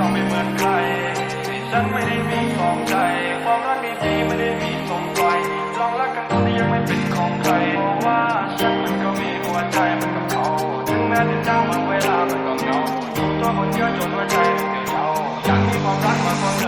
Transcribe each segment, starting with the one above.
ต้องไปเหมือนใครฉันไม่ได้มีสองใจ ความรักดีๆไม่ได้มีสมไปลองรักกันตอนที่ยังไม่เป็นของใครเพราะว่าฉันมันก็มีหัวใจเหมันกับเขาถึงแม้จะจ้างมาเวลามันก็เหงาอยู่ตัวคนเดียวจนหัวใจมันเกี่ยวเฉาอยากมีความรักมากกว่า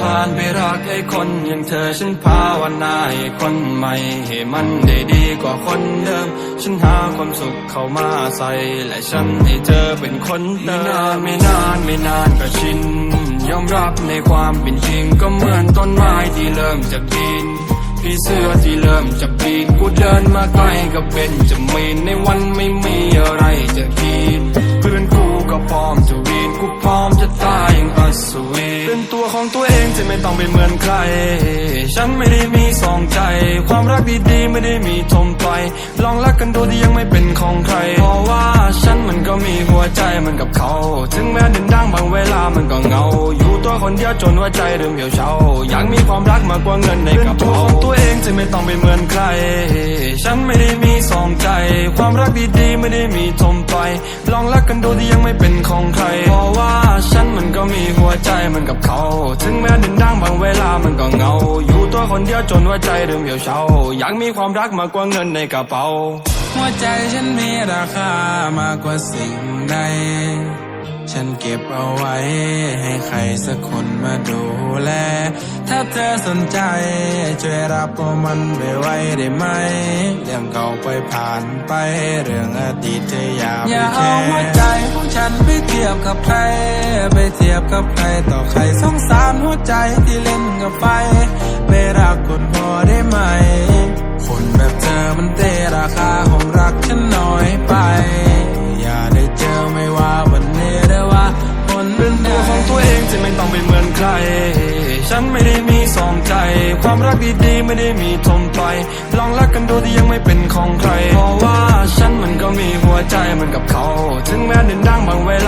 ผ่านไปรักไอ้คนอย่างเธอฉันภาวนาให้คนใหม่ให้มันได้ดีกว่าคนเดิม ฉันหาความสุขเข้ามาใส่ และฉันให้เธอเป็นคนเดิมไม่นานไม่นานไม่นานก็ชิน ยอมรับในความเป็นจริงก็เหมือนต้นไม้ที่เริ่มจากดินพี่เสื้อที่เริ่มจะปีนกูเดินมาใกล้กับเป็นจะมีในวันไม่มีอะไรจะคิดเพื่อนกูก็พร้อมจะ กูพร้อมจะตายอย่างอัศวินเป็นตัวของตัวเองจะไม่ต้องไปเหมือนใคร ฉันไม่ได้มีสองใจ ความรักดีๆไม่ได้มีทม ลองรักกันดูที่ยังไม่เป็นของใคร เพราะว่าฉันมันก็มีหัวใจมือนกับเขา ถึงแม้เดินดังบางเวลามันก็เงา อยู่ตัวคนเดียวจนหัวใจเริ่มเหี่ยวเฉาอยากมีความรักมากกว่าเงินในกระเป๋าตัวของตัวเองจะไม่ต้องไปเหมือนใคร ฉันไม่ได้มีสองใจ ความรักดีๆไม่ได้มีทมไป ลองรักกันดูที่ยังไม่เป็นของใคร เพราะว่าฉันมันก็มีหัวใจมือนกับเขา ถึงแม้ คนเดียวจนว่าใจเริ่มเหี่ยวเฉาอยากมีความรักมากกว่าเงินในกระเป๋า หัวใจฉันมีราคามากกว่าสิ่งใด ฉันเก็บเอาไว้ ให้ใครสักคนมาดูแล ถ้าเธอสนใจ ช่วยรับเอามันไปไว้ได้ไหม เรื่องเก่าไปผ่านไป เรื่องอดีตเธออย่าไปอย่าเอาหัวใจของฉันไปเทียบกับใคร ไปเทียบกับใครต่อใครสงสารหัวใจที่เล่นกับไฟไม่รักคนพอได้ไหม คนแบบเธอมันเตะราคาของรักฉันน้อยไป ไม่ต้องไปเหมือนใคร ฉันไม่ได้มีสองใจ ความรักดีๆไม่ได้มีทมไป ลองรักกันดูที่ยังไม่เป็นของใคร เพราะว่าฉันมันก็มีหัวใจเหมือนกับเขา ถึงแม้เดินดังบางเวลา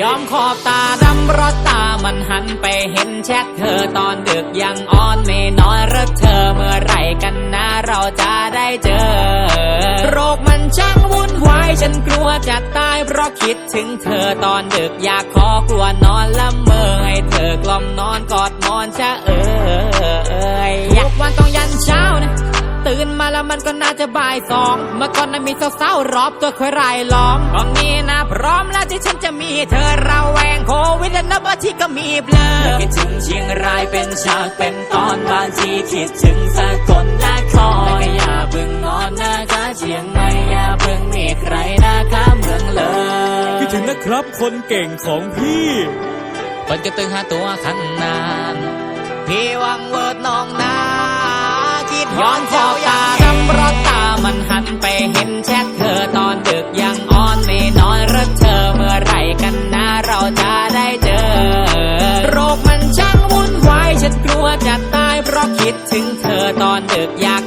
ยอมขอบตาดำเพราะตามันหันไปเห็นแชทเธอตอนดึกยังอ่อนไม่นอนรักเธอเมื่อไหร่กันนะเราจะได้เจอ โรคมันช่างวุ่นวายฉันกลัวจะตายเพราะคิดถึงเธอตอนดึกอยากขอกลัวนอนละเมอให้เธอกล่อมนอนกอดหมอนชะเอยทุกวันต้องยันเช้านะ ตื่นมาแล้วมันก็น่าจะบ่ายสอง เมื่อก่อนนั้นมีสาวๆรอบตัวคอยรายล้อมตอนนี้นะพร้อมแล้วที่ฉันจะมีเธอเราแวงโควิดและนับอาทิตย์ก็มีเบลอคิดถึงเชียงรายเป็นฉากเป็นตอนบางทีคิดถึงสกลนครแต่ก็อย่าเพิ่งนอนนะคะเชียงใหม่อย่าเพิ่งมีใครนะคะเมืองเลยคิดถึงนะครับคนเก่งของพี่คนจะตึงหาตัวขันนานพี่วังเวิร์ดน้องนาคิด ย้อนเจ้าตาจำรอตามันหันไปเห็นแชทเธอตอนดึกยังอ่อนไม่นอนรักเธอเมื่อไรกันนะเราจะได้เจอ โรคมันช่างวุ่นวายฉันกลัวจะตายเพราะคิดถึงเธอตอนดึกอยาก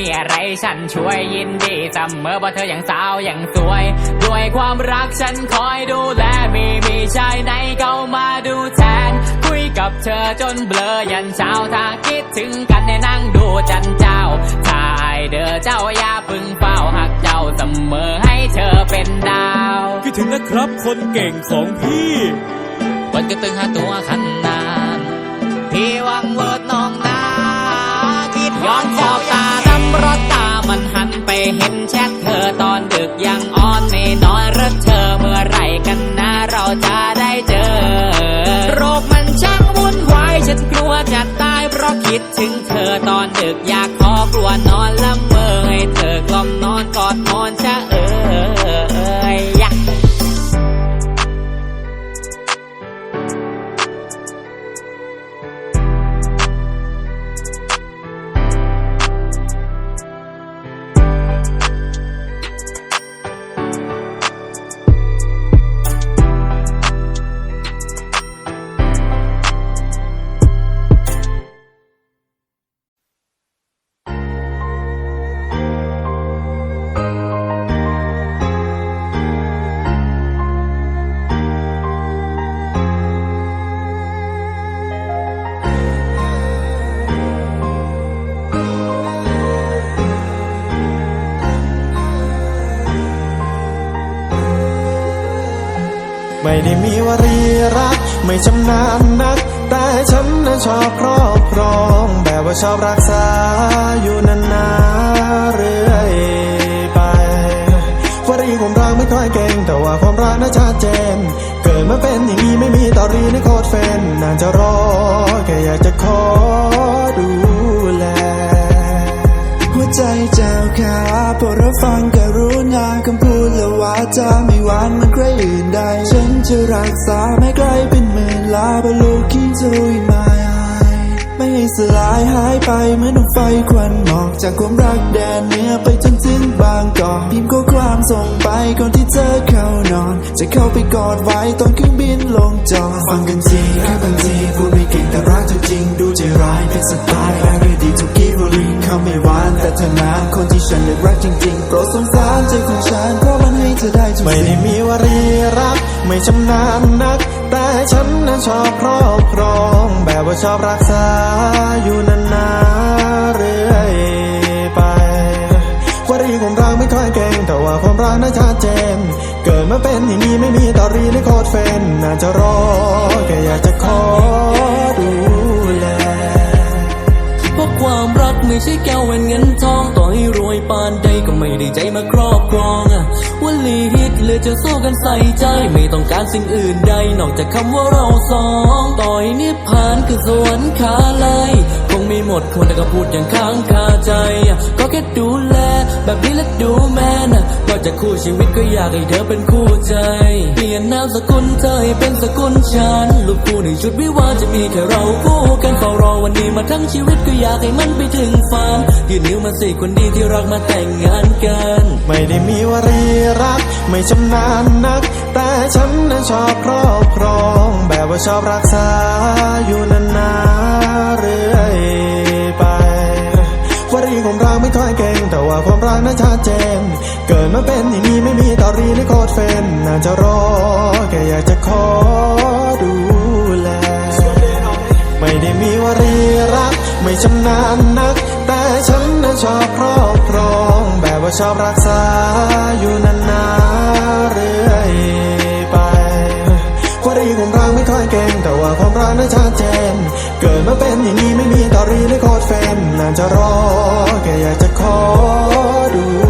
มาถ้ามีอะไรฉันช่วยยินดีเสมอว่าเธอยังสาวยังสวย ด้วยความรักฉันคอยดูแลมีมีชายไหนเข้ามาดูแทน คุยกับเธอจนเบลอยันเช้าถ้าคิดถึงกันให้นั่งดูจันเจ้าถ้าไอายเด้อเจ้าอย่าเพึ่งเฝ้าหักเจ้าเสมอให้เธอเป็นดาวคิดถึงนะครับคนเก่งของพี่วันก็ตึงหาตัวขันนานพี่หวังเวิร์ดน้องนาคิดย้อนขอบตาดำ เพราะตามันหันไปเห็นแชทเธอตอนดึกยังอ่อนไม่นอนรักเธอเมื่อไรกันนะเราจะได้เจอ โรคมันช่างวุ่นวายฉันกลัวจะตายเพราะคิดถึงเธอตอนดึกอยากขอกลัวนอนละเมอให้เธอกล่อมนอนกอดนอนจะ ไม่ได้มีวรีรัก ไม่ชำนาญนัก แต่ฉันน่ะชอบครอบครอง แบบว่าชอบรักษาอยู่นานๆเรื่อยไป วรีความรักไม่ค่อยเก่ง แต่ว่าความรักน่าชัดเจน เกิดมาเป็นอย่างนี้ไม่มีตอรีในโคตรเฟนนานจะรอแค่อยากจะขอ จะรักษาแม้ไกลเป็นหมื่นลาบนโลกที่เธออินมาไม่ให้สลายหายไปเหมือนดวงไฟควันหมอกจากความรักแดนเหนือไปจนถึงบางกอกพิมพ์ข้อความส่งไปก่อนที่เธอเข้านอน จะเข้าไปกอดไว้ตอนเครื่องบินลงจอดฟังกันทีแค่บางทีพูดไม่เก่งแต่รักเธอจริง ดูใจร้ายเป็นสไตล์ I ready to give a ring เขาไม่หวานแต่เธอนะคนที่ฉันเลือกรักจริงๆโปรดสงสารใจของฉันเพราะมัน เธอได้ไม่ได้มีวรีรัก ไม่ชำนาญนัก แต่ฉันน่ะชอบครอบครอง แบบว่าชอบรักษาอยู่นานๆเรื่อยไปวรีความรักไม่ค่อยเก่ง แต่ว่าความรักน่าชัดเจน เกิดมาเป็นอย่างนี้ไม่มีตอรีในโคตรเฟนน่าจะรอแค่อยากจะขอดูแล ไม่ใช่แก้วแหวนเงินทองต่อให้รวยปานใดก็ไม่ได้ใจมาครอบครองวลีฮิตเลือจะสู้กันใส่ใจ ไม่ต้องการสิ่งอื่นใด นอกจากคำว่าเราสองต่อยนิพพานคือสวรรค์ขาเลยคงไม่หมดคนแต่ก็พูดอย่างค้างคาใจ ก็แค่ดูแลแบบนี้และดูแม่นะนอกจากคู่ชีวิตก็อยากให้เธอเป็นคู่ใจ เปลี่ยนนามสกุลเธอให้เป็นสกุลฉันลูกคู่ในชุดวิวาจะมีแค่เราคู่กันเฝ้ารอวันนี้มาทั้งชีวิตก็อยากให้มันไปถึงฝันยื่นนิ้วมาสิคนดีที่รักมาแต่งงานกัน ไม่ได้มีวรีรัก ไม่ชำนาญนัก แต่ฉันน่ะชอบครอบครอง แบบว่าชอบรักษาอยู่นานๆเรื่อย รักไม่ค่อยเก่ง แต่ว่าความรักน่าชัดเจน เกิดมาเป็นอย่างนี้ไม่มีตอรีในโคตรเฟนน่าจะรอแค่อยากจะขอดูแล ไม่ได้มีวรีรัก ไม่ชำนาญนัก แต่ฉันน่ะชอบครอบครอง แบบว่าชอบรักษาอยู่นานๆเรื่อย ไปวรีความรักไม่ค่อยเก่งแต่ว่าความรักน่าชัดเจน เกิดมาเป็นอย่างนี้ไม่มีตอรีในโคตรเฟนน่าจะรอแค่อยากจะขอดู